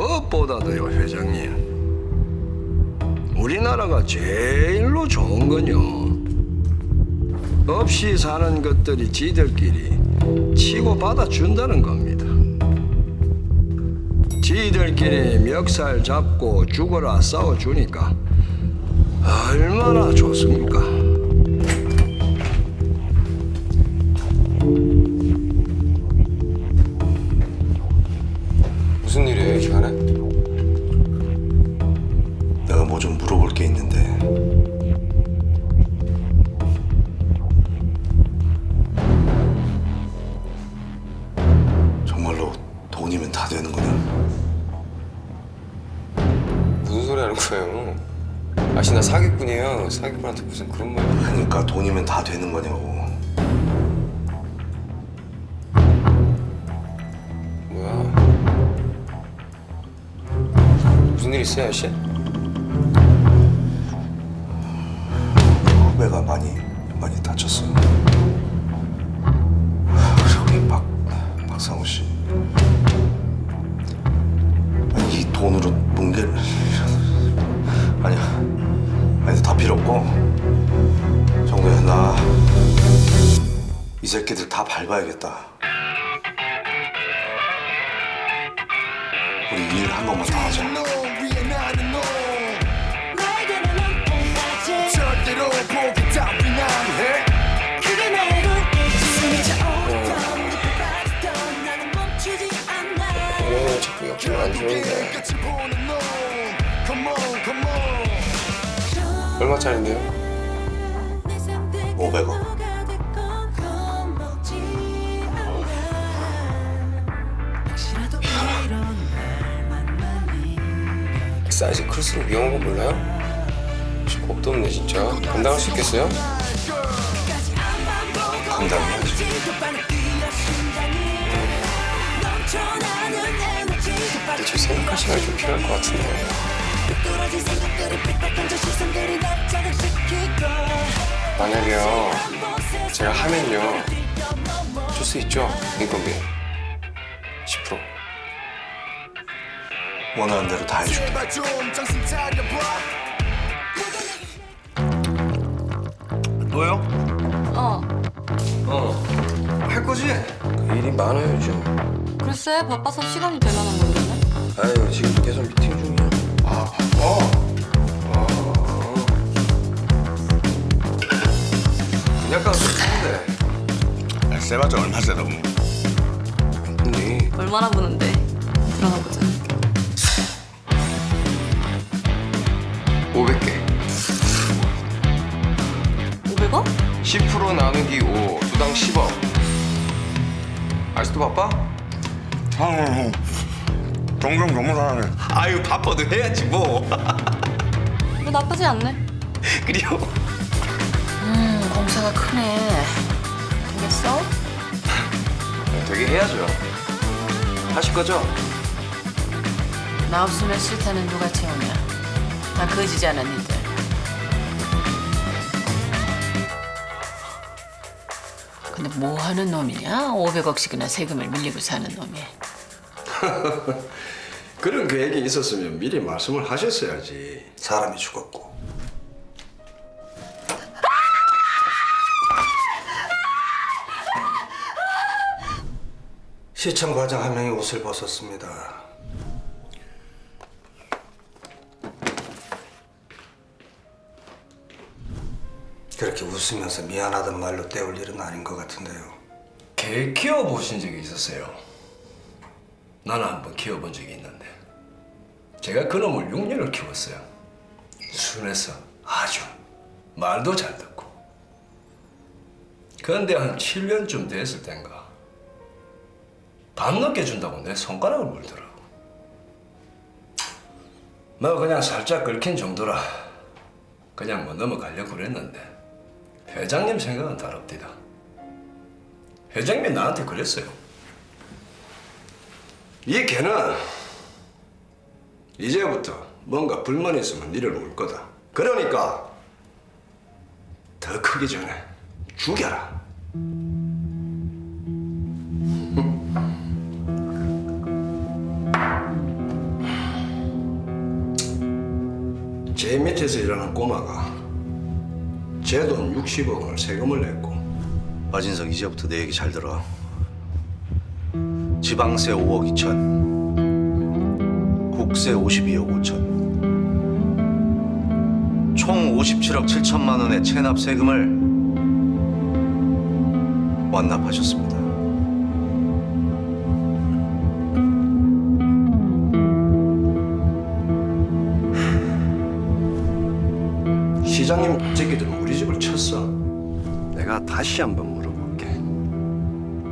무엇보다도요 회장님 우리나라가 제일로 좋은 건요. 없이 사는 것들이 지들끼리 치고 받아준다는 겁니다. 지들끼리 멱살 잡고 죽어라 싸워주니까 얼마나 좋습니까 아씨 나 사기꾼이에요. 사기꾼한테 무슨 그런 말. 그러니까 돈이면 다 되는 거냐고. 뭐야? 무슨 일 있어요 아씨? 후배가 많이 많이 다쳤어 그리고 이 박, 박상우 씨. 아니, 이 돈으로 뭉개를 아니야. 아니 다 필요 없고. 정도야. 나 이 새끼들 다 밟아야겠다. 우리 일 한 번만 더 하자. 안 좋은데 얼마짜린데요? 500억. 사이즈 클수록 위험한 거 몰라요? 혹시 겁도 없네 진짜 감당할 수 있겠어요? 감당해야지 근데 저 생각할 시간이 좀 필요할 것 같은데 만약에요 제가 하면요 줄 수 있죠? 인건비. 10% 원하는 대로 다 해줄게. 제발 좀 정신 차려봐. 너요? 어, 할 거지? 그 일이 많아요 요즘. 글쎄 바빠서 시간이 될 만한 모르겠네. 아유 지금 계속 미팅 중이야 아 그냥 가도 좋은데 세봤자 얼마 세다고 근데 얼마나 부는데? 들어가 보자. 500개 500원? 10% 나누기 5 두당 10억 아직도 바빠? 형 종종 너무 잘하네 아유 바빠도 해야지 뭐 이거 나쁘지 않네. 그래요 음, 공사가 크네. 되겠어? 되게 해야죠 하실 거죠? 나 없으면 싫다는 누가 채우냐? 나 거지지 않은 일들. 근데 뭐 하는 놈이냐? 500억씩이나 세금을 밀리고 사는 놈이. 그런 계획이 있었으면 미리 말씀을 하셨어야지 사람이 죽었고 시청 과장 한 명이 옷을 벗었습니다. 그렇게 웃으면서 미안하다는 말로 때울 일은 아닌 것 같은데요. 개 키워 보신 적이 있었어요 나는 한번 키워본 적이 있는데 제가 그놈을 6년을 키웠어요. 순해서 아주 말도 잘 듣고. 그런데 한 7년쯤 됐을 땐가 밤늦게 준다고 내 손가락을 물더라고. 뭐 그냥 살짝 긁힌 정도라 그냥 뭐 넘어가려고 그랬는데 회장님 생각은 다릅디다. 회장님이 나한테 그랬어요. 이 개는 이제부터 뭔가 불만 있으면 니를 올 거다. 그러니까 더 크기 전에 죽여라. 제 밑에서 일하는 꼬마가 제 돈 60억 원을 세금을 냈고 마진석 이제부터 내 얘기 잘 들어. 지방세 5억 2천, 국세 52억 5천, 총 57억 7천만 원의 체납 세금을 완납하셨습니다. 시장님 새끼들은 우리 집을 쳤어. 내가 다시 한번 물어볼게.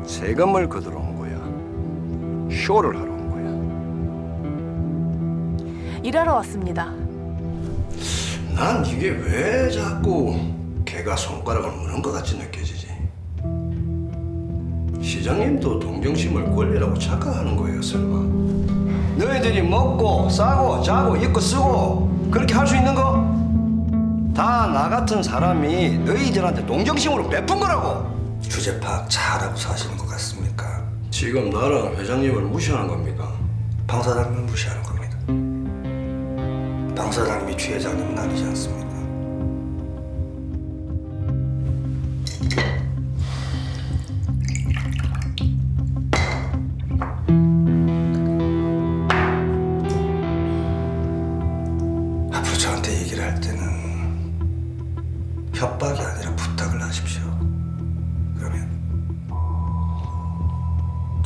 세금을 거야. 쇼를 하러 온 거야. 일하러 왔습니다. 난 이게 왜 자꾸 개가 손가락을 무는 것 같이 느껴지지? 시장님도 동정심을 권리라고 착각하는 거예요, 설마? 너희들이 먹고 싸고 자고 입고 쓰고 그렇게 할 수 있는 거? 다 나 같은 사람이 너희들한테 동정심으로 베푼 거라고. 주제 파악 잘하고 사시는 것 같습니까? 지금 나랑 회장님을 무시하는 겁니까? 방 사장님을 무시하는 겁니다. 방 사장님이 최 회장님은 아니지 않습니까?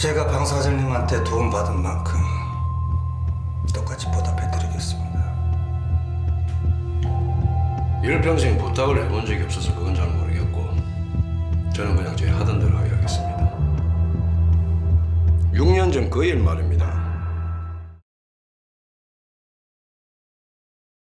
제가 방 사장님한테 도움 받은 만큼 똑같이 보답해드리겠습니다. 일평생 부탁을 해본 적이 없어서 그건 잘 모르겠고 저는 그냥 제 하던 대로 하겠습니다. 6년 전 그 일 말입니다.